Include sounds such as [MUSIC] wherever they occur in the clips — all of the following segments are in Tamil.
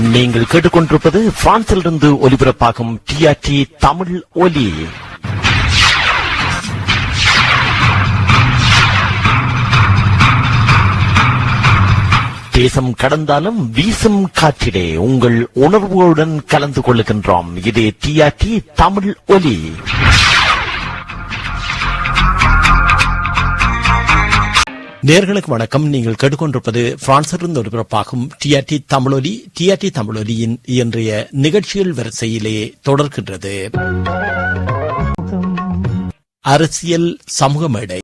நீங்கள் கேட்டுக்கொண்டிருப்பது பிரான்சிலிருந்து ஒலிபரப்பாகும் டிஆர்டி தமிழ் ஒலி. தேசம் கடந்தாலும் வீசும் காற்றிலே உங்கள் உணர்வுகளுடன் கலந்து கொள்ளுகின்றோம். இது டிஆர்டி தமிழ் ஒலி. நேர்களுக்கு வணக்கம். நீங்கள் கேட்டுக்கொண்டிருப்பது பிரான்சிலிருந்து ஒருபரப்பாகும் டிஆர்டி தமிழொலி. டிஆர்டி தமிழொலியின் இன்றைய நிகழ்ச்சிகள் வரிசையிலே தொடர்கின்றது. அரசியல் சமூக மேடை.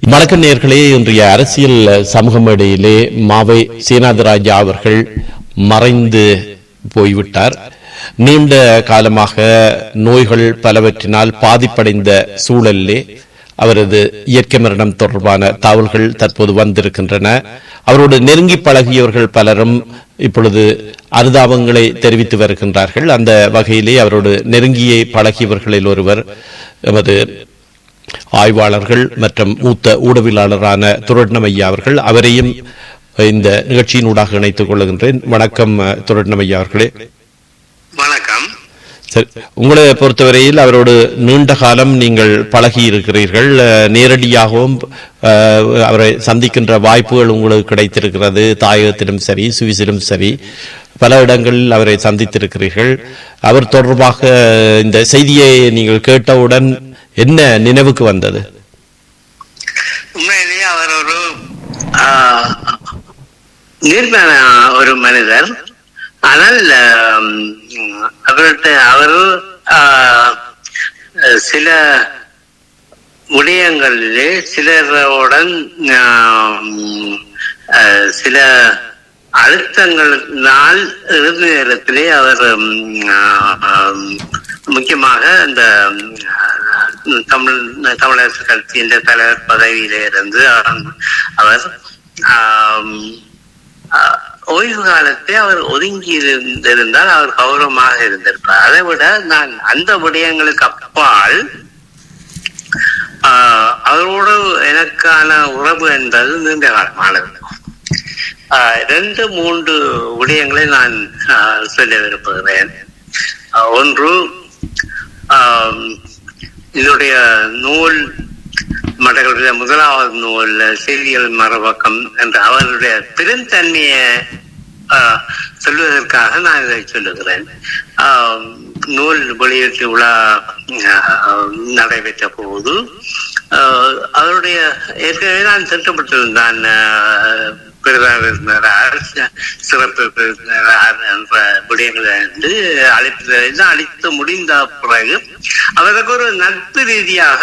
வணக்கம் நேர்களே. இன்றைய அரசியல் சமூக மேடையிலே மாவை சீனாதராஜா அவர்கள் மறைந்து போய்விட்டார். நீண்ட காலமாக நோய்கள் பலவற்றினால் பாதிப்படைந்த சூழலிலே அவரது இயற்கை மரணம் தொடர்பான தகவல்கள் தற்போது வந்திருக்கின்றன. அவரோடு நெருங்கி பழகியவர்கள் பலரும் இப்பொழுது அனுதாபங்களை தெரிவித்து வருகின்றார்கள். அந்த வகையிலே அவரோடு நெருங்கிய பழகியவர்களில் ஒருவர் எமது ஆய்வாளர்கள் மற்றும் மூத்த ஊடகவியலாளரான துரட்னமையா அவர்கள். அவரையும் இந்த நிகழ்ச்சியினூடாக இணைத்துக் கொள்கின்றேன். வணக்கம் துரட்னமையா அவர்களே. வணக்கம். சரி. உங்களை பொறுத்தவரையில் அவரோடு நீண்ட காலம் நீங்கள் பழகி இருக்கிறீர்கள் நேரடியாகவும் அவரை சந்திக்கின்ற வாய்ப்புகள் உங்களுக்கு கிடைத்திருக்கிறது. தாயகத்திலும் சரி சுவிஸிலும் சரி. பல இடங்களில் அவரை சந்தித்திருக்கிறீர்கள். அவர் தொடர்பாக இந்த செய்தியை நீங்கள் கேட்டவுடன் என்ன நினைவுக்கு வந்தது? உண்மையிலேயே அவர் ஒரு ஆஹ், ஒரு மனிதர். ஆனால் அவர்கிட்ட அவர் ஆஹ், சில விடயங்களிலே சிலருடன் சில அழுத்தங்களினால் இறுதி நேரத்திலே அவர் முக்கியமாக இந்த தமிழ் தமிழரசு கட்சியின் தலைவர் பதவியிலே இருந்து அவர் ஆஹ், ஓய்வு காலத்தை அவர் ஒதுங்கி இருந்திருந்தால் அவர் கௌரவமாக இருந்திருப்பார். அதை விட நான் அந்த விடயங்களுக்கு அப்பால் ஆஹ், அவரோடு எனக்கான உறவு என்பது நீண்ட காலமானது ஆஹ், ரெண்டு மூன்று விடயங்களை நான் சொல்ல விரும்புகிறேன். ஆஹ், ஒன்று ஆம், இதனுடைய நூல் மற்றவர்களுடைய முதலாவது நூல் செய்திகள் மறுபக்கம் என்ற அவருடைய பெருந்தன்மையை சொல்வதற்காக நான் இதை சொல்லுகிறேன். நூல் வெளியீட்டு விழா நடைபெற்ற போது ஆஹ், அவருடைய ஏற்கனவே நான் திட்டமிட்டிருந்தான் ஆஹ், சிறப்பு பெருந்தார் என்ற விடயங்களை வந்து அழைப்பு அழைத்து முடிந்த பிறகு அவருக்கு ஒரு நட்பு ரீதியாக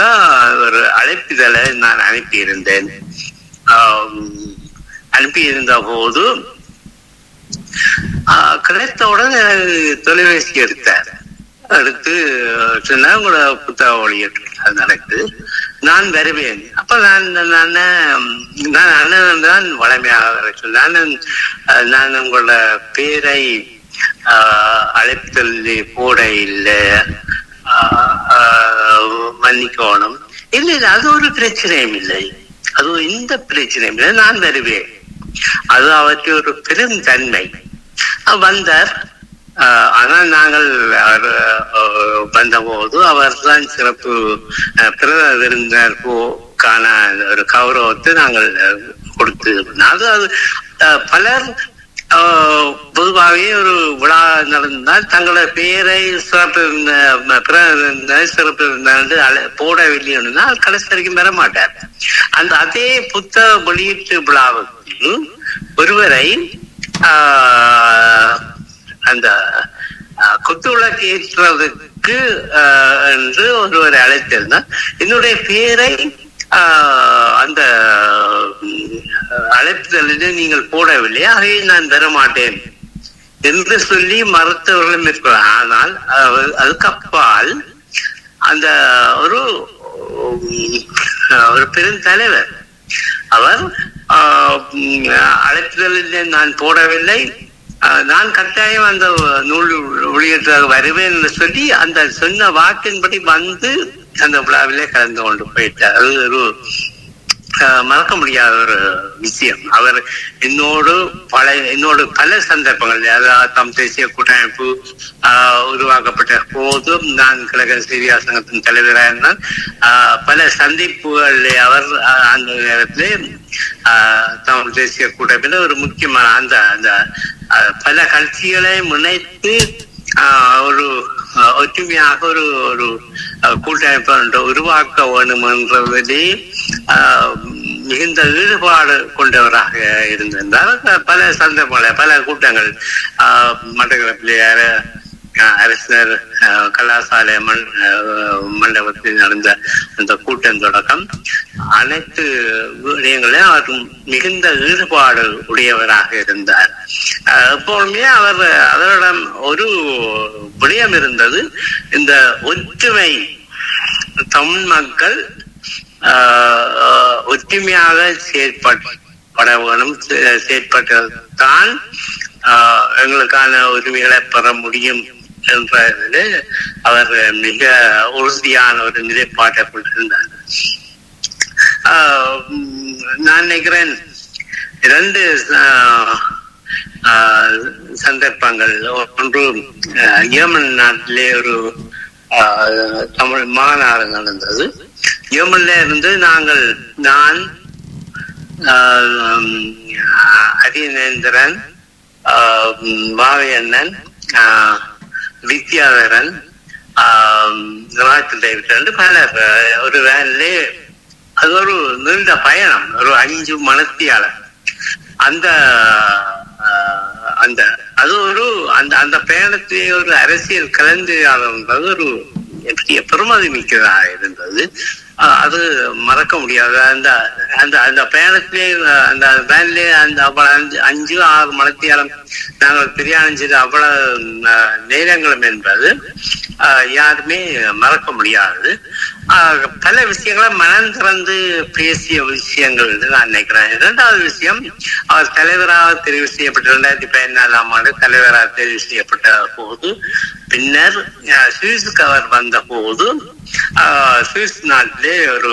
ஒரு அழைப்பிதழை நான் அனுப்பியிருந்தேன். அனுப்பியிருந்த போது கிடைத்தவுடன் எனக்கு தொலைபேசி எடுத்தார் எடுத்து சொன்னா உங்களோட புத்தக வெளியிட்டு நடக்குது. நான் வருவேன். அப்ப நான் நான் நான் அண்ணன் தான் வளமையாக நான், நான் உங்களோட பேரை ஆஹ், அழைத்தல் போட இல்லை. ஆஹ், ஆஹ், மன்னிக்கணும். இல்லை இல்லை அது ஒரு பிரச்சனையும் இல்லை. அது இந்த பிரச்சனையும் இல்லை. நான் வருவேன். அது அவருக்கு ஒரு பெருந்தன்மை. தன்மை வந்தார். ஆஹ் ஆனால் நாங்கள் அவர் வந்தபோது அவர் தான் சிறப்பு ஆஹ், பிரதம போக்கான ஒரு கௌரவத்தை நாங்கள் கொடுத்து அது பலர் பொதுவாகவே ஒரு விழா நடந்தால் தங்களோட பெயரை சிறப்பு சிறப்பு போட என்று கடைசி வரைக்கும் பெற மாட்டார். அந்த அதே புத்தக வெளியீட்டு விழாவுக்கு ஒருவரை ஆஹ், அந்த குத்து குத்துவிளக்கு ஏற்றுவதற்கு என்று ஒருவரை அழைத்திருந்தார். என்னுடைய பேரை ஆஹ், அந்த அழைப்புதலில் நீங்கள் போடவில்லை அதை நான் தர மாட்டேன் என்று சொல்லி மறுத்தவர்களும் இருக்கிறார் ஆனால் அதுக்கப்பால் அந்த ஒரு ஒரு பெருந்தலைவர் அவர் ஆஹ், அழைப்புதலில் நான் போடவில்லை நான் கட்டாயம் அந்த நூல் வெளியிட்டாக வருவேன் என்று சொல்லி அந்த சொன்ன வாக்கின்படி வந்து அந்த விழாவிலே கலந்து கொண்டு போயிட்டார். அது ஒரு மறக்க முடியாத ஒரு விஷயம். அவர் என்னோடு பல என்னோடு பல சந்தர்ப்பங்கள் அதாவது தம் தேசிய கூட்டமைப்பு ஆஹ், உருவாக்கப்பட்ட போதும் நான் கழக சிரியா சங்கத்தின் தலைவராக இருந்தால் ஆஹ், பல சந்திப்புகளில் அவர் அந்த நேரத்திலே ஆஹ், தமிழ் தேசிய கூட்டமைப்பில் ஒரு முக்கியமான அந்த அந்த பல கட்சிகளை முனைத்து ஆஹ், ஒரு ஒற்றுமையாக ஒரு ஒரு ஆஹ், கூட்டமைப்பு ஒன்றை உருவாக்க வேண்டும் என்றதிலே மிகுந்த ஈடுபாடு கொண்டவராக இருந்திருந்தார் பல சந்தர்ப்பங்களை பல கூட்டங்கள் ஆஹ், அரசினர் அரசர் கலாசாலை மண் மண்டபத்தில் நடந்த அந்த கூட்டம் தொடக்கம். அனைத்து விடயங்களையும் அவர் மிகுந்த ஈடுபாடு உடையவராக இருந்தார். ஆஹ், எப்பொழுதுமே அவர் அவரிடம் ஒரு விடயம் இருந்தது. இந்த ஒற்றுமை தமிழ் மக்கள் ஆஹ், ஒற்றுமையாக செயற்பட வேணும் செ- செயற்பட்டால்தான் ஆஹ், எங்களுக்கான உரிமைகளை பெற முடியும் என்றதில் அவர் மிக உறுதியான ஒரு நிலைப்பாட்டை கொண்டிருந்தார் ஆஹ், நான் நினைக்கிறேன் இரண்டு ஆஹ், ஆஹ், சந்தர்ப்பங்கள். ஒன்று ஏமன் நாட்டிலே ஒரு ஆஹ், தமிழ் மாநாடு நடந்தது. ஏமன்ல இருந்து நாங்கள் நான் ஆஹ், ஹரிநேந்திரன் ஆஹ், பாவையண்ணன் ஆஹ், வித்யாதரன் ஆஹ், ராஜ் டேவிட் ஒரு வேன்லே அது ஒரு நீண்ட பயணம் ஒரு அஞ்சு மனத்தியாளர் அந்த ஆஹ், அந்த அது ஒரு அந்த அந்த பயணத்திலே ஒரு அரசியல் கலந்து கலந்துரையாடல் ஒரு பெரிய பெருமதி மிக்கதாக இருந்தது. அது மறக்க முடியாது. அந்த அந்த அந்த பயணத்திலே அந்த வேன்லே அந்த அவ்வளவு அஞ்சு அஞ்சு ஆறு மணத்தியாலம் நாங்கள் பிரயாணம் அவ்வளவு நேரங்களும் என்பது ஆஹ், யாருமே மறக்க முடியாது. பல விஷயங்களை மனம் திறந்து பேசிய விஷயங்கள் என்று நான் நினைக்கிறேன். இரண்டாவது விஷயம் அவர் தலைவராக தெரிவு செய்யப்பட்ட இரண்டாயிரத்தி பதினாலாம் ஆண்டு தலைவராக தெரிவு செய்யப்பட்ட போது பின்னர் சுவிஸுக்கு அவர் வந்த போது ஆஹ், சுவிஸ் நாட்டிலே ஒரு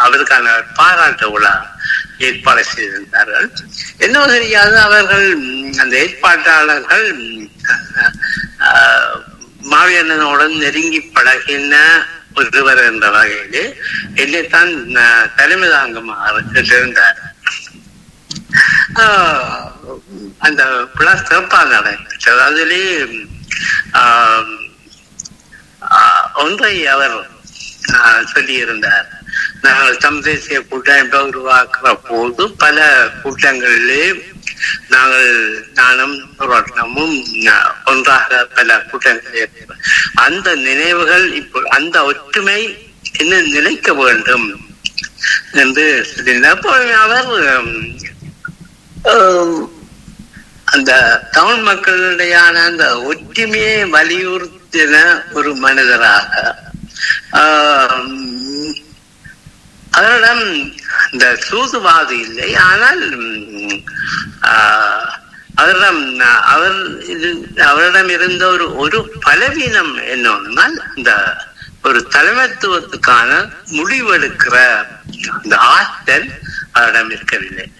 அவருக்கான பாராட்டு விழா ஏற்பாடு செய்திருந்தார்கள். என்ன தெரியாது அவர்கள் அந்த ஏற்பாட்டாளர்கள் மாவியண்ணனுடன் ஆஹ், நெருங்கி பழகின ஒருவர் என்ற வகையிலே என்னைத்தான் தலைமை தாங்கமாக இருந்தார் ஆஹ், அந்த விழா சிறப்பாக நடைபெற்றது அதிலே ஆஹ், ஆஹ், ஒன்றை அவர் ஆஹ், சொல்லியிருந்தார். நாங்கள் தம் தேசிய கூட்டமைப்பை உருவாக்குற போது பல கூட்டங்களிலே நாங்கள் நானும் ரத்னமும் ஒன்றாக பல கூட்டங்கள் அந்த நினைவுகள் இப்போ அந்த ஒற்றுமை இன்னும் நிலைக்க வேண்டும் என்று சொல்லியிருந்தார் அவர் அந்த தமிழ் மக்களுடையான அந்த ஒற்றுமையை வலியுறுத்தின ஒரு மனிதராக ஆம், அவரிடம் இந்த சூதுவாது இல்லை. ஆனால் உம், ஆஹ், அவரிடம் அவர் இது- அவரிடம் இருந்த ஒரு ஒரு பலவீனம் என்னன்னா இந்த ஒரு தலைமைத்துவத்துக்கான முடிவெடுக்கிற அந்த ஆற்றல் அவரிடம் இருக்கவில்லை.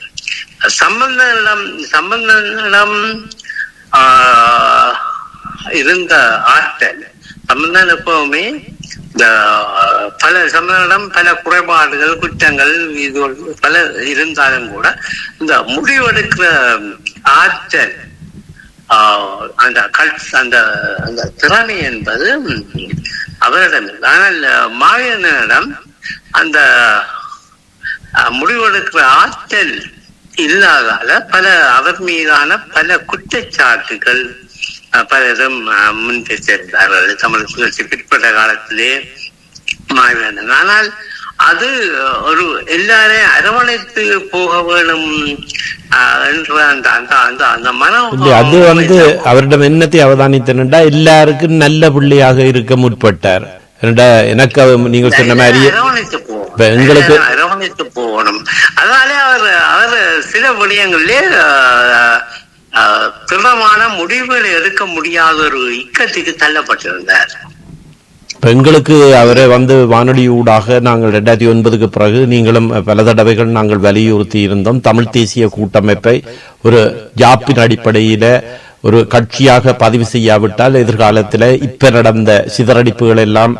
சம்பந்தம் சம்பந்தம் ஆஹ், இருந்த ஆற்றல் சம்பந்தம் எப்பவுமே பல சமயம் பல குறைபாடுகள் குற்றங்கள் இது பல இருந்தாலும் கூட இந்த முடிவெடுக்கிற ஆற்றல் ஆஹ், அந்த கல் அந்த அந்த திறமை என்பது அவரிடம் ஆனால் மாயனிடம் அந்த முடிவெடுக்கிற ஆற்றல் இல்லாதால பல அவர் மீதான பல குற்றச்சாட்டுகள் பலரும் முன் வச்சிருந்தார்கள் தமிழ் சுழற்சி பிற்பட்ட காலத்திலே மாவீரன் ஆனால் அது ஒரு எல்லாரையும் அரவணைத்து போக வேணும் அது வந்து அவரிடம் என்னத்தை அவதானித்தனண்டா? எல்லாருக்கும் நல்ல பிள்ளையாக இருக்க முற்பட்டார். என்னடா எனக்கு நீங்கள் சொன்ன மாதிரி எங்களுக்கு அரவணைத்து போகணும். அதனாலே அவர் அவர் சில விடயங்களிலே ஆஹ், முடிவுகளை எடுக்க முடியாத ஒரு இக்கத்துக்கு தள்ளப்பட்டிருந்தார். பெண்களுக்கு அவரை வந்து வானொலி ஊடாக நாங்கள் ரெண்டாயிரத்தி ஒன்பதுக்கு பிறகு நீங்களும் பல தடவைகள் நாங்கள் வலியுறுத்தி இருந்தோம். தமிழ் தேசிய கூட்டமைப்பை ஒரு ஜாப்பின் அடிப்படையில ஒரு கட்சியாக பதிவு செய்யாவிட்டால் எதிர்காலத்தில் இப்ப நடந்த சிதறடிப்புகள் எல்லாம்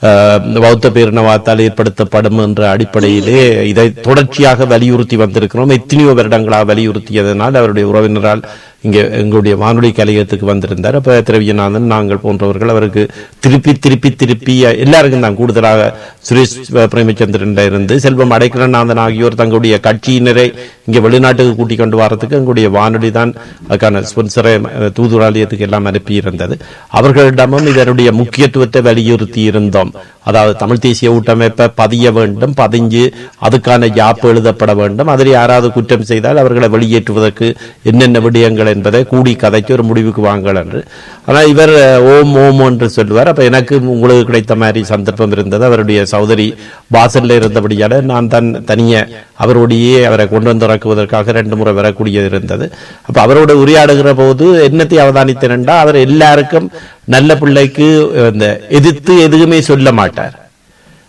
பௌத்த பேரினவாத்தால் ஏற்படுத்தப்படும் என்ற அடிப்படையிலே இதை தொடர்ச்சியாக வலியுறுத்தி வந்திருக்கிறோம். எத்தனையோ வருடங்களாக வலியுறுத்தியதனால் அவருடைய உறவினரால் இங்கே எங்களுடைய வானொலி கலையத்துக்கு வந்திருந்தார். அப்போ திரவியநாதன் நாங்கள் போன்றவர்கள் அவருக்கு திருப்பி திருப்பி திருப்பி எல்லாருக்கும் தான் கூடுதலாக சுரேஷ் பிரேமச்சந்திரன் இருந்து செல்வம் அடைக்கலநாதன் ஆகியோர் தங்களுடைய கட்சியினரை இங்கே வெளிநாட்டுக்கு கூட்டிக் கொண்டு வரத்துக்கு எங்களுடைய வானொலி தான் அதுக்கான ஸ்பான்சரை தூதுராலயத்துக்கு எல்லாம் அனுப்பி இருந்தது அவர்களிடமும் இதனுடைய முக்கியத்துவத்தை வலியுறுத்தி இருந்தோம். அதாவது தமிழ் தேசிய கூட்டமைப்பை பதிய வேண்டும் பதிஞ்சு அதுக்கான யாப்பு எழுதப்பட வேண்டும். அதில் யாராவது குற்றம் செய்தால் அவர்களை வெளியேற்றுவதற்கு என்னென்ன விடயங்களை என்பதை கூடி கதைக்கு ஒரு முடிவுக்கு வாங்கள் என்று. ஆனால் இவர் ஓம் ஓம் என்று சொல்லுவார். அப்ப எனக்கு உங்களுக்கு கிடைத்த மாதிரி சந்தர்ப்பம் இருந்தது. அவருடைய சௌதரி வாசல்ல இருந்தபடியால் நான் தான் தனியே அவரோடையே அவரை கொண்டு வந்து இறக்குவதற்காக ரெண்டு முறை வரக்கூடியது இருந்தது. அப்போ அவரோட உரையாடுகிற போது என்னத்தை அவதானித்தேன்டா அவர் எல்லாருக்கும் நல்ல பிள்ளைக்கு இந்த எதிர்த்து எதுவுமே சொல்ல மாட்டார்.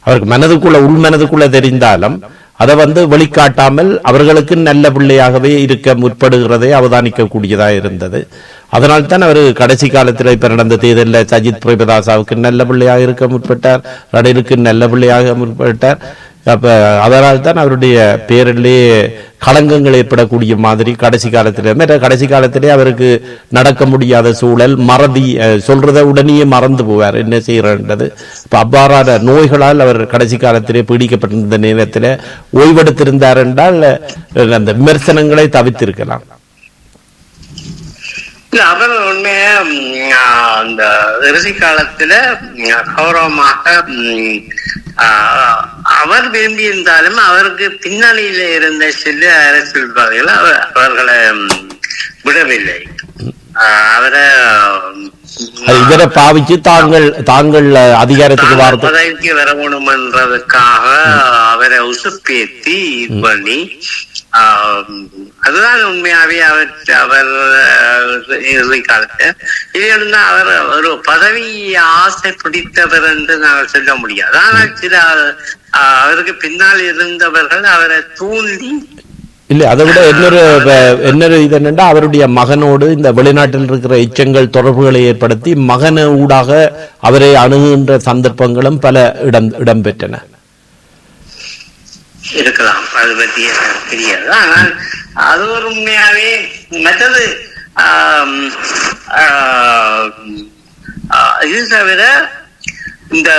அவருக்கு மனதுக்குள்ள உள் மனதுக்குள்ள தெரிந்தாலும் அதை வந்து வெளிக்காட்டாமல் அவர்களுக்கு நல்ல பிள்ளையாகவே இருக்க முற்படுகிறதை அவதானிக்கக்கூடியதாக இருந்தது. அதனால் தான் அவர் கடைசி காலத்தில் இப்ப நடந்த தேர்தலில் சஜித் பிரேமதாசாவுக்கு நல்ல பிள்ளையாக இருக்க முற்பட்டார் ரணிலுக்கு நல்ல பிள்ளையாக முற்பட்டார். அப்போ அதனால் தான் அவருடைய பேரிலே களங்கங்கள் ஏற்படக்கூடிய மாதிரி கடைசி காலத்திலே மற்ற கடைசி காலத்திலே அவருக்கு நடக்க முடியாத சூழல் மறதி அஹ், சொல்றதை உடனே மறந்து போவார். என்ன செய்யறது இப்போ அவ்வாறான நோய்களால் அவர் கடைசி காலத்திலே பீடிக்கப்பட்டிருந்த நேரத்தில் ஓய்வெடுத்திருந்தார் என்றால் அந்த விமர்சனங்களை தவிர்த்திருக்கலாம். இல்ல அவர் உண்மையா அந்த இறுதி காலத்துல கௌரவமாக அவர் விரும்பி இருந்தாலும் அவருக்கு பின்னணியில இருந்த சில அரசியல்வாதிகள் அவர் அவர்களை விடவில்லை. அவரை இவரை பாவிச்சு தாங்கள் தாங்கள் அதிகாரத்துக்கு வார்த்தை வரணும்ன்றதுக்காக அவரை உசுப்பேத்தி பண்ணி அதுதான் உண்மையாவே அவர் அவர் காலத்து. இது இருந்தா அவர் ஒரு பதவி ஆசை பிடித்தவர் என்று நாங்கள் சொல்ல முடியாது. ஆனால் சில அவருக்கு பின்னால் இருந்தவர்கள் அவரை தூண்டி இல்ல அதை விட இன்னொரு இன்னொரு இது என்னன்னா அவருடைய மகனோடு இந்த வெளிநாட்டில் இருக்கிற எச்சங்கள் தொடர்புகளை ஏற்படுத்தி மகன ஊடாக அவரை அணுகுகின்ற சந்தர்ப்பங்களும் பல இடம் இடம்பெற்றன. அது பத்தி எனக்கு தெரியாது. ஆனால் அது ஒரு உண்மையாவே மற்றது இது தவிர இந்த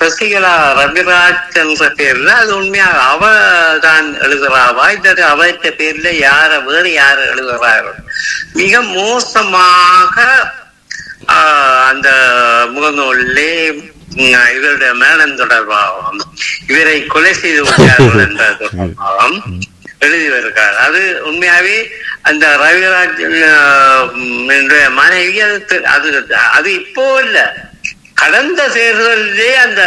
சசிகலா ரவிராஜ் என்ற பேர்ல அது உண்மையாக அவ தான் எழுதுறாவா இந்த அவற்ற பேர்ல யார வேறு யார் எழுதுறார்கள்? மிக மோசமாக ஆஹ் அந்த முகநூல்லே இவருடைய மேடம் தொடர்பாகவும் இவரை கொலை செய்து விட்டார்கள் [LAUGHS] என்ற தொடர்பாகவும் எழுதி வருகிறார். அது உண்மையாவே அந்த ரவிராஜ் என்ற மனைவி அது அது அது இப்போ இல்ல. கடந்த தேர்தலிலே அந்த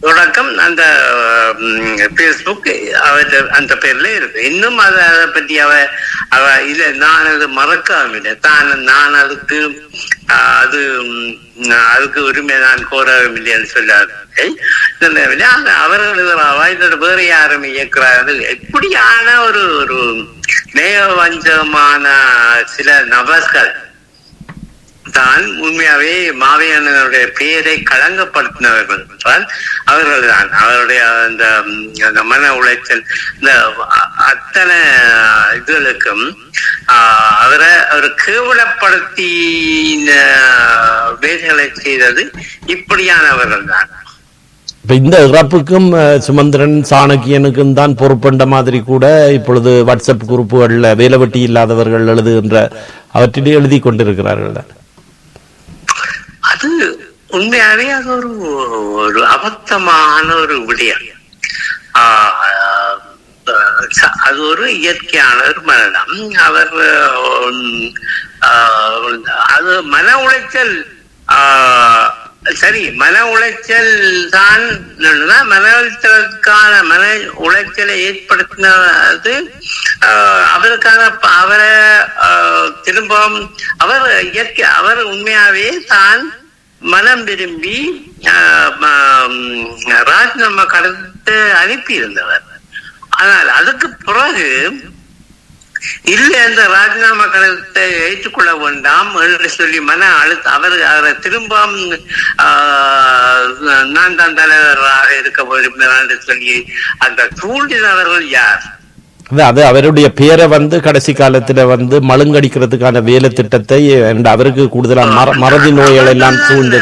தொடக்கம் அந்த பேஸ்புக் அவர் அந்த பேர்ல இருக்கு. இன்னும் அதை அதை பத்தி அவ அவ இல்ல நான் அது மறக்காம இல்லை. தான் நான் அதுக்கு அது உம், அதுக்கு உரிமை நான் கோரவும் இல்லைன்னு சொல்லாது. அவர்கள் எழுதுறாவா இதோட வேறு யாரும் இயக்குறாரு. எப்படியான ஒரு ஒரு நேய வஞ்சகமான சில நபர்கள் தான் உண்மையாவே மாவையனுடைய பெயரை களங்கப்படுத்தினவர்கள் என்றால் அவர்கள் தான் அவருடைய அந்த அந்த மன உளைச்சல் இந்த அத்தனை இதுகளுக்கும் ஆஹ், அவரை அவர் கேவலப்படுத்தின வேலைகளை செய்தது இப்படியானவர்கள் தான். இப்ப இந்த இறப்புக்கும் சுமந்திரன் சாணக்கியனுக்கும் தான் பொறுப்பண்ட மாதிரி கூட இப்பொழுது வாட்ஸ்அப் குரூப்புகள்ல வேலை வெட்டி இல்லாதவர்கள் எழுதுகின்ற அவற்றிலே எழுதி கொண்டிருக்கிறார்கள் தான். அது உண்மையாவே அது ஒரு ஒரு அபத்தமான ஒரு விடயம். ஆஹ் அது ஒரு இயற்கையான ஒரு மரணம். அவர் ஆஹ், அது மன உளைச்சல் ஆஹ், சரி மன உளைச்சல் தான் மன உளைச்சலுக்கான மன உளைச்சலை ஏற்படுத்தினது ஆஹ், அவருக்கான அவரை ஆஹ், திரும்பவும் அவர் இயற்கை அவர் உண்மையாவே தான் மனம் விரும்பி ஆஹ், ம- ராஜினாமா கடிதத்தை அனுப்பியிருந்தவர். ஆனால் அதுக்கு பிறகு இல்லை அந்த ராஜினாமா கடிதத்தை ஏற்றுக்கொள்ள வேண்டாம் என்று சொல்லி மன அழுத்த அவர் அவரை திரும்ப நான் தான் தலைவராக இருக்க விரும்புகிறான் என்று சொல்லி அந்த தூண்டினவர்கள் யார்? அது அவருடைய பேரை வந்து கடைசி காலத்துல வந்து மழுங்கடிக்கிறதுக்கான வேலை திட்டத்தை அவருக்கு கூடுதலா மறதி நோய்கள் எல்லாம் சூழ்ந்த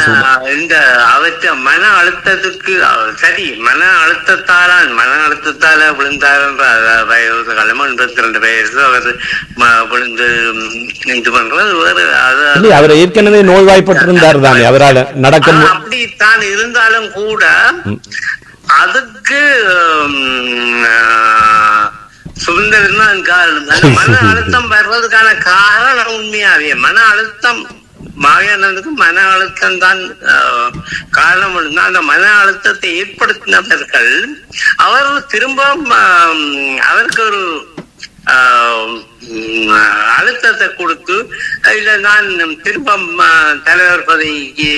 இந்த அவற்ற மன அழுத்தத்துக்கு சரி மன அழுத்தத்தால மன அழுத்தத்தால விழுந்தார் என்ற அஹ் வயது காலமா எண்பத்தி ரெண்டு வயசு அவர் விழுந்து இது பண்றது வேறு அவர் ஏற்கனவே நோய்வாய்ப்பட்டிருந்தார் தானே அவரால் நடக்க அப்படி தான் இருந்தாலும் கூட அதுக்கு சுதந்திரம் தான் காரணம். அந்த [LAUGHS] மன அழுத்தம் வர்றதுக்கான காரணம் உண்மையாவே. மன அழுத்தம் மாயானதுக்கு மன அழுத்தம் தான் காரணம் அந்த மன அழுத்தத்தை ஏற்படுத்தினவர்கள் அவர் திரும்ப அவருக்கு ஒரு அழுத்தத்தை கொடுத்து இல்ல நான் திரும்ப தலைவர் பதவிக்கு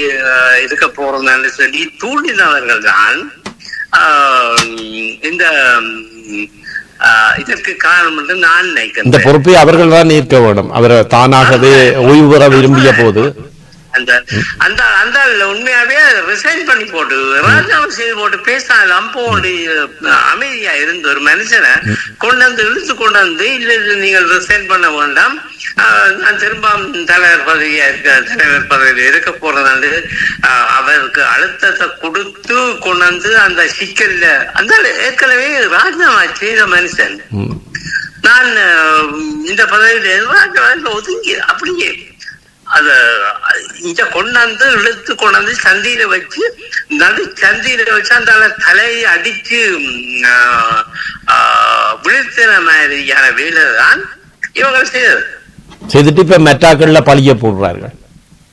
இருக்க போறேன்னு சொல்லி தூண்டினவர்கள் தான் இந்த இதற்கு காரணம் என்று நான் இந்த பொறுப்பை அவர்கள் தான் ஏற்க வேண்டும். அவர் தானாகவே ஓய்வு பெற விரும்பிய போது அந்த அந்த அந்த உண்மையாவே ரிசைன் பண்ணி போட்டு ராஜாவை செய்து போட்டு பேசாத அம்போடு அமைதியா இருந்த ஒரு மனுஷனை கொண்டு வந்து இழுத்து கொண்டு வந்து இல்ல இல்ல நீங்கள் ரிசைன் பண்ண வேண்டாம். நான் திரும்ப தலைவர் பதவியா இருக்க தலைவர் பதவியில் இருக்க போறதாண்டு அவருக்கு அழுத்தத்தை கொடுத்து கொண்டு வந்து அந்த சிக்கல்ல அந்த ஏற்கனவே ராஜினாமா செய்த மனுஷன். நான் இந்த பதவியில ஒதுங்கி அப்படியே அத இங்க கொண்டாந்து இழுத்து கொண்டாந்து சந்தியில வச்சு நடு சந்தியில வச்சு அந்த தலையை அடிச்சு வீழ்த்தின மாதிரியான வேலை தான் இவங்க செய்தது. செய்துட்டு இப்ப மெட்டாக்கள்ல பழிய போடுறார்கள்.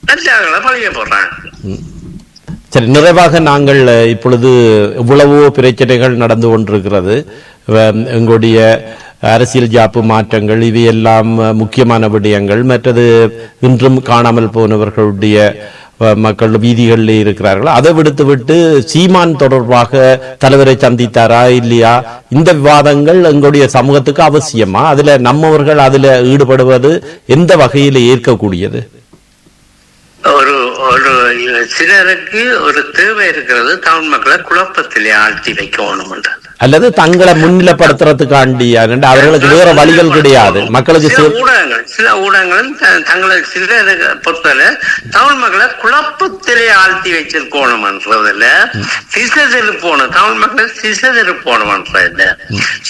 நச்சாக்களை பழிய போடுறாங்க. சரி நிறைவாக நாங்கள் இப்பொழுது இவ்வளவோ பிரச்சனைகள் நடந்து கொண்டிருக்கிறது. எங்களுடைய அரசியல் ஜாப்பு மாற்றங்கள் இவையெல்லாம் முக்கியமான விடயங்கள். மற்றது இன்றும் காணாமல் போனவர்களுடைய மக்கள் வீதிகளில் இருக்கிறார்கள். அதை விடுத்து விட்டு சீமான் தொடர்பாக தலைவரை சந்தித்தாரா இல்லையா? இந்த விவாதங்கள் எங்களுடைய சமூகத்துக்கு அவசியமா? அதுல நம்மவர்கள் அதுல ஈடுபடுவது எந்த வகையில ஏற்கக்கூடியது? ஒரு ஒரு சிலருக்கு ஒரு தேவை இருக்கிறது. தமிழ் மக்களை குழப்பத்திலே ஆழ்த்தி வைக்கணும் அல்லது தங்களை முன்னிலைப்படுத்துறதுக்காண்டி அவர்களுக்கு வேற வழிகள் கிடையாது. மக்களுக்கு சில ஊடகங்கள் சில ஊடகங்களும் தங்களை சில பொறுத்தவரை தமிழ் மக்களை குழப்பத்திலே ஆழ்த்தி வச்சிருக்கணும்ன்றதுல சிசதில் போகணும் தமிழ் மக்கள் சிசதில் போகணும்ன்றதுல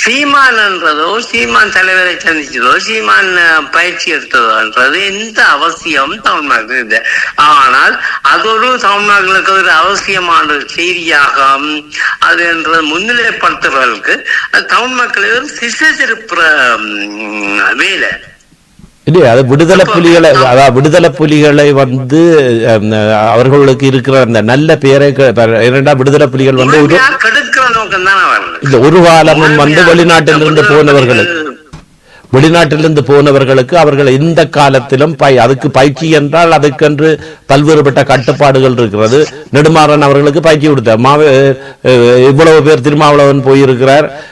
சீமான்ன்றதோ சீமான் தலைவரை சந்திச்சதோ சீமான் பயிற்சி எடுத்ததோன்றது எந்த அவசியம் தமிழ் மக்கள் இல்லை. ஆனால் அது ஒரு தமிழ் மக்களுக்கு ஒரு அவசியமான செய்தியாக அது என்ற முன்னிலைப்படுத்துறவர்களுக்கு அது தமிழ் மக்களை ஒரு திசை திருப்புற ம், வேலை. இல்லையா அது விடுதலை புலிகளை அதாவது விடுதலை புலிகளை வந்து அவர்களுக்கு இருக்கிற அந்த நல்ல பேரை இரண்டா விடுதலை புலிகள் வந்து ஒரு இல்ல ஒரு காலமும் வந்து வெளிநாட்டிலிருந்து போனவர்களுக்கு. வெளிநாட்டிலிருந்து போனவர்களுக்கு அவர்கள் எந்த காலத்திலும் பை அதுக்கு பயிற்சி என்றால் அதுக்கென்று பல்வேறுபட்ட கட்டுப்பாடுகள் இருக்கிறது. நெடுமாறன் அவர்களுக்கு பயிற்சி கொடுத்தார். இவ்வளவு பேர் திருமாவளவன் போயிருக்கிறார்.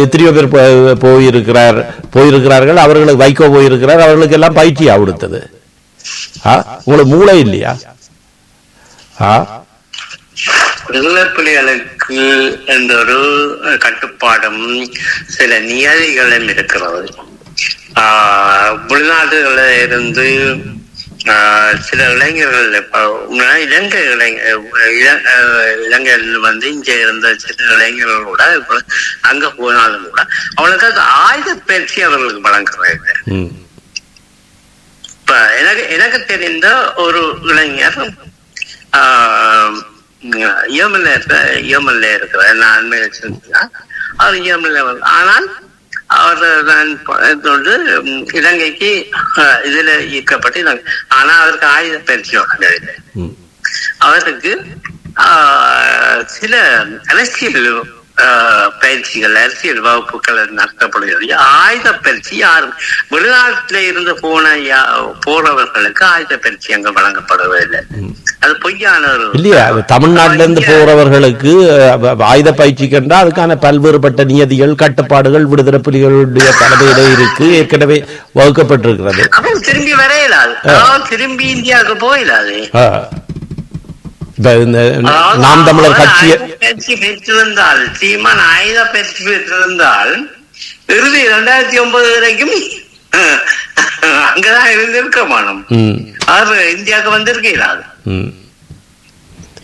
எத்தனையோ பேர் போயிருக்கிறார். போயிருக்கிறார்கள். அவர்களுக்கு வைகோ போயிருக்கிறார். அவர்களுக்கு எல்லாம் பயிற்சியா கொடுத்தது. ஆ? உங்களுக்கு மூளை இல்லையா? ஆ? என்ற ஒரு கட்டுப்பாடும் சில நியதிகளும் இருக்கிறது. வெளிநாடுகளில் இருந்து ஆஹ் சில இளைஞர்கள் இப்ப இலங்கை இளைஞர் இலங்கையில் வந்து இங்க இருந்த சில இளைஞர்கள் கூட இப்ப அங்க போனாலும் கூட அவங்களுக்கு அது ஆயுத பயிற்சி அவர்களுக்கு வழங்குறது ம். இப்ப எனக்கு எனக்கு தெரிந்த ஒரு இளைஞர் யமன்ல இருக்க யமன்ல இருக்கிறார் நான் அவர் வந்து ஆனால் அவர் நான் வந்து இலங்கைக்கு இதுல ஈர்க்கப்பட்டு ஆனா அவருக்கு ஆயுத பயிற்சி அவருக்கு ஆஹ், சில அரசியல் பயிற்சிகள் அரசியல் வகுப்புகள் நடத்தப்படுகிறது. ஆயுத பயிற்சி யாரும் வெளிநாட்டில இருந்து போன போறவர்களுக்கு ஆயுத பயிற்சி அங்க வழங்கப்படவில்லை அது பொய்யான ஒரு இல்லையா தமிழ்நாட்டில இருந்து போறவர்களுக்கு ஆயுத பயிற்சி கண்டா அதுக்கான பல்வேறுபட்ட நியதிகள் கட்டுப்பாடுகள் விடுதலை புலிகளுடைய தலைமையிலே இருக்கு. ஏற்கனவே வகுக்கப்பட்டிருக்கிறது. திரும்பி வர இயலாது திரும்பி இந்தியாவுக்கு போயிடாது நாம் தமிழர் கட்சியை பயிற்சி பெற்றிருந்தால் சீமான் ஆயுத பயிற்சி பெற்றிருந்தால் இறுதி இரண்டாயிரத்தி ஒன்பது வரைக்கும் [LAUGHS] அங்கதான் இருந்திருக்க மாட்டோம். ம், அவர் இந்தியாவுக்கு வந்திருக்கிறார்.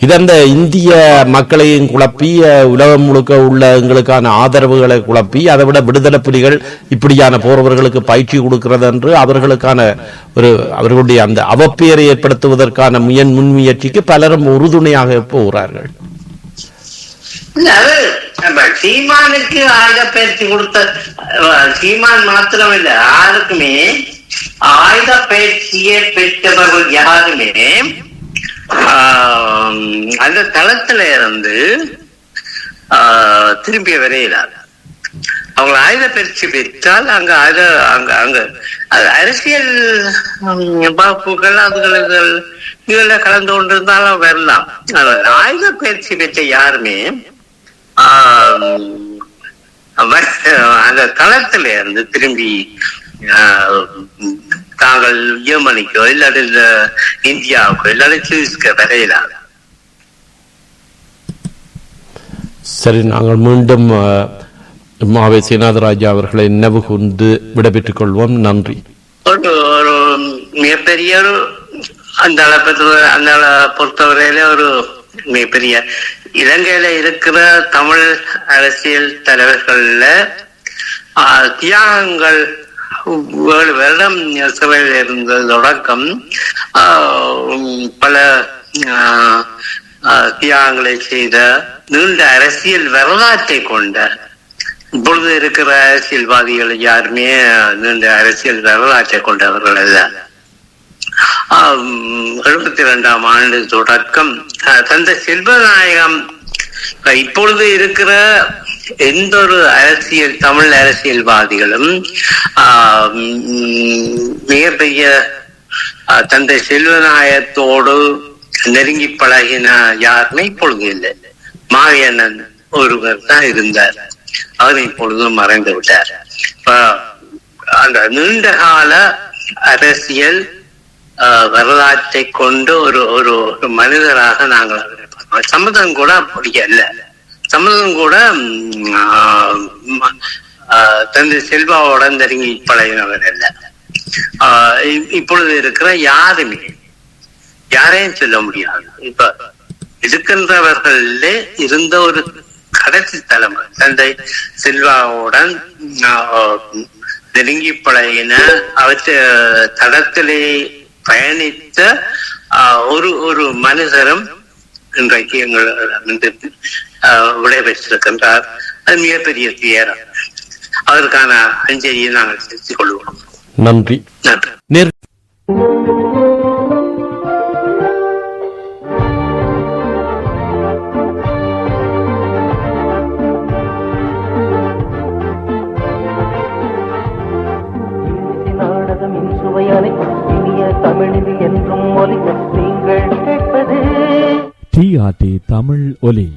இது அந்த இந்திய மக்களையும் குழப்பி உலகம் முழுக்க உள்ள எங்களுக்கான ஆதரவுகளை குழப்பி அதை விட விடுதலை புலிகள் இப்படியான போறவர்களுக்கு பயிற்சி கொடுக்கிறது என்று அவர்களுக்கான ஒரு அவர்களுடைய அந்த அவப்பெயரை ஏற்படுத்துவதற்கான முயன் முன்முயற்சிக்கு பலரும் உறுதுணையாக போகிறார்கள். நம்ம சீமானுக்கு ஆயுத பயிற்சி கொடுத்த சீமான் மாத்திரம் இல்ல யாருக்குமே ஆயுத பயிற்சியை பெற்றவர்கள் யாருமே ஆஹ், அந்த தளத்துல இருந்து ஆஹ், திரும்பிய வரையிலாது. அவங்க ஆயுத பயிற்சி பெற்றால் அங்க ஆயுத அங்க அங்க அது அரசியல் பாப்புகள் வகுப்புகள் அதுகளுக்கு இதுல கலந்து கொண்டிருந்தாலும் வரலாம். ஆயுத பயிற்சி பெற்ற யாருமே அந்த தளத்துல இருந்து திரும்பி தாங்கள் ஜெர்மனிக்கோ இல்லாட்டி இந்த இந்தியாவுக்கோ இல்லாட்டி சுவிஸ்க்கு வரையிலாது சரி நாங்கள் மீண்டும் மாவை சீனாதராஜா அவர்களை நினைவு கூர்ந்து விடைபெற்றுக் கொள்வோம். நன்றி. ஒரு மிகப்பெரிய ஒரு அந்த அளப்பத்து அந்த பொறுத்தவரையில ஒரு மிகப்பெரிய இலங்கையில இருக்கிற தமிழ் அரசியல் தலைவர்கள்ல ஆஹ், தியாகங்கள் ஏழு வருடம் சிறையில் இருந்த தொடக்கம் ஆஹ், உம், பல தியாகங்களை செய்த நீண்ட அரசியல் வரலாற்றை கொண்ட இப்பொழுது இருக்கிற அரசியல்வாதிகள் யாருமே நீண்ட அரசியல் வரலாற்றை கொண்டவர்கள் அல்ல. எழுபத்தி ரெண்டாம் ஆண்டு தொடக்கம். தந்தை செல்வநாயகம் இப்பொழுது இருக்கிற எந்த ஒரு அரசியல் தமிழ் அரசியல்வாதிகளும் மிகப்பெரிய தந்தை செல்வநாயகத்தோடு நெருங்கி பழகின யாருமே இப்பொழுது இல்லை. மாவியண்ணன் ஒருவர் தான் இருந்தார். அவர் இப்பொழுது மறைந்து விட்டார் அந்த நீண்ட கால அரசியல் வரலாற்றை கொண்டு ஒரு ஒரு ஒரு மனிதராக நாங்கள் அவரை பார்க்கிறோம். சம்மதம் கூட அப்படி அல்ல. சம்மதம் கூட ஆஹ், தந்தை செல்வாவோட நெருங்கி பழகினவர் அல்ல. ஆஹ், இப்பொழுது இருக்கிற யாருமே யாரையும் சொல்ல முடியாது. இப்ப இருக்கின்றவர்கள இருந்த ஒரு கடைசி தலைமை தந்தை செல்வாவுடன் நெருங்கி பழகின அவற்றை தடத்திலே பயணித்த ஒரு ஒரு மனிதரும் இன்றைக்கு எங்கள் விடைபெற்றிருக்கின்றார் அது மிகப்பெரிய துயரம். அதற்கான அஞ்சலியை நாங்கள் செலுத்திக் கொள்வோம். நன்றி. நன்றி. என்றும் தமிழ் ஒலி.